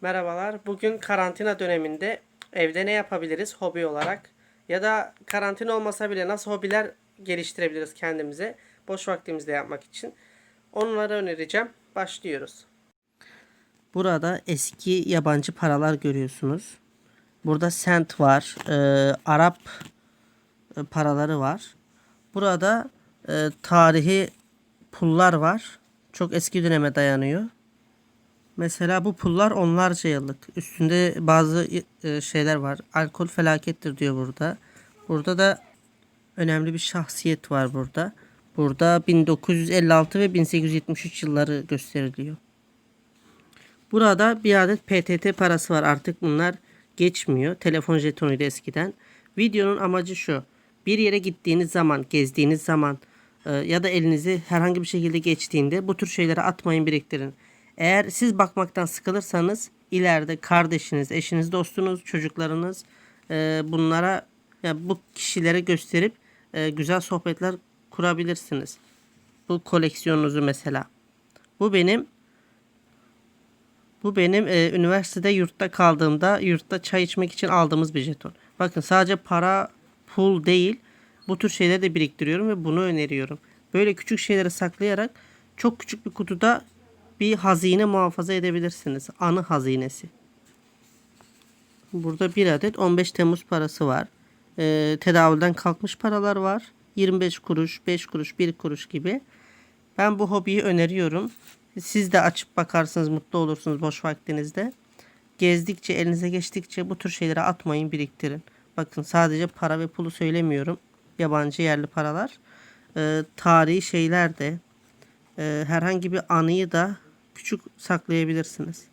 Merhabalar. Bugün karantina döneminde evde ne yapabiliriz hobi olarak? Ya da karantina olmasa bile nasıl hobiler geliştirebiliriz kendimize boş vaktimizde yapmak için? Onları önereceğim. Başlıyoruz. Burada eski yabancı paralar görüyorsunuz. Burada sent var. e, Arap e, paraları var. Burada e, tarihi pullar var. Çok eski döneme dayanıyor. Mesela bu pullar onlarca yıllık. Üstünde bazı e, şeyler var. Alkol felakettir diyor burada. Burada da önemli bir şahsiyet var burada. Burada 1956 ve 1873 yılları gösteriliyor. Burada bir adet PTT parası var. Artık bunlar geçmiyor. Telefon jetonuydu eskiden. Videonun amacı şu. Bir yere gittiğiniz zaman, gezdiğiniz zaman e, ya da elinizi herhangi bir şekilde geçtiğinde bu tür şeyleri atmayın, biriktirin. Eğer siz bakmaktan sıkılırsanız ileride kardeşiniz, eşiniz, dostunuz, çocuklarınız e, bunlara ya bu kişilere gösterip e, güzel sohbetler kurabilirsiniz. Bu koleksiyonunuzu mesela. Bu benim bu benim e, üniversitede yurtta kaldığımda yurtta çay içmek için aldığımız bir jeton. Bakın sadece para, pul değil bu tür şeyleri de biriktiriyorum ve bunu öneriyorum. Böyle küçük şeyleri saklayarak çok küçük bir kutuda bir hazine muhafaza edebilirsiniz. Anı hazinesi. Burada bir adet 15 Temmuz parası var. E, tedavülden kalkmış paralar var. 25 kuruş, 5 kuruş, 1 kuruş gibi. Ben bu hobiyi öneriyorum. Siz de açıp bakarsınız, mutlu olursunuz boş vaktinizde. Gezdikçe, elinize geçtikçe bu tür şeyleri atmayın, biriktirin. Bakın sadece para ve pulu söylemiyorum. Yabancı yerli paralar. Ee, tarihi şeyler de, e, herhangi bir anıyı da küçük saklayabilirsiniz.